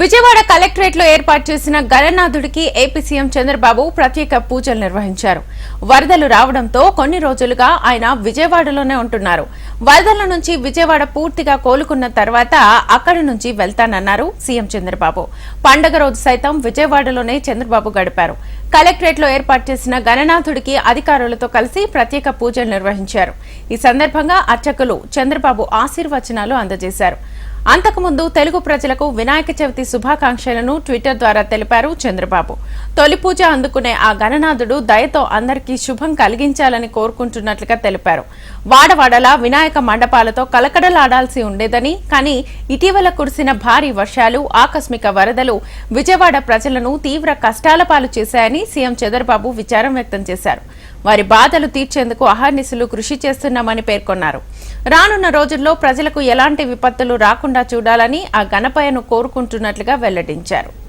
విజయవాడ కలెక్టరేట్లో ఏర్పాటు చేసిన గణనాథుడికి ఏపీ సీఎం చంద్రబాబు ప్రత్యేక పూజలు నిర్వహించారు. వరదలు రావడంతో కొన్ని రోజులుగా ఆయన విజయవాడలోనే ఉంటున్నారు. వరదల నుంచి విజయవాడ పూర్తిగా కోలుకున్న తర్వాత అక్కడి నుంచి వెళ్తానన్నారు సీఎం చంద్రబాబు. పండగ రోజు సైతం విజయవాడలోనే చంద్రబాబు గడిపారు. కలెక్టరేట్లో ఏర్పాటు చేసిన గణనాథుడికి అధికారులతో కలిసి ప్రత్యేక పూజలు నిర్వహించారు. ఈ సందర్భంగా అర్చకులు చంద్రబాబు ఆశీర్వచనాలు అందజేశారు. అంతకుముందు తెలుగు ప్రజలకు వినాయక చవితి శుభాకాంక్షలను ట్విట్టర్ ద్వారా తెలిపారు చంద్రబాబు. తొలి పూజ అందుకునే ఆ గణనాథుడు దయతో అందరికీ శుభం కలిగించాలని కోరుకుంటున్నట్లుగా తెలిపారు. వాడవాడలా వినాయక మండపాలతో కలకడలాడాల్సి ఉండేదని కానీ ఇటీవల కురిసిన భారీ వర్షాలు ఆకస్మిక వరదలు విజయవాడ ప్రజలను తీవ్ర కష్టాల పాలు చేశాయని సీఎం చంద్రబాబు విచారం వ్యక్తం చేశారు. వారి బాధలు తీర్చేందుకు అహర్నిశలు కృషి చేస్తున్నామని పేర్కొన్నారు. రానున్న రోజుల్లో ప్రజలకు ఎలాంటి విపత్తులు రాకుండా చూడాలని ఆ గణపయను కోరుకుంటున్నట్లుగా వెల్లడించారు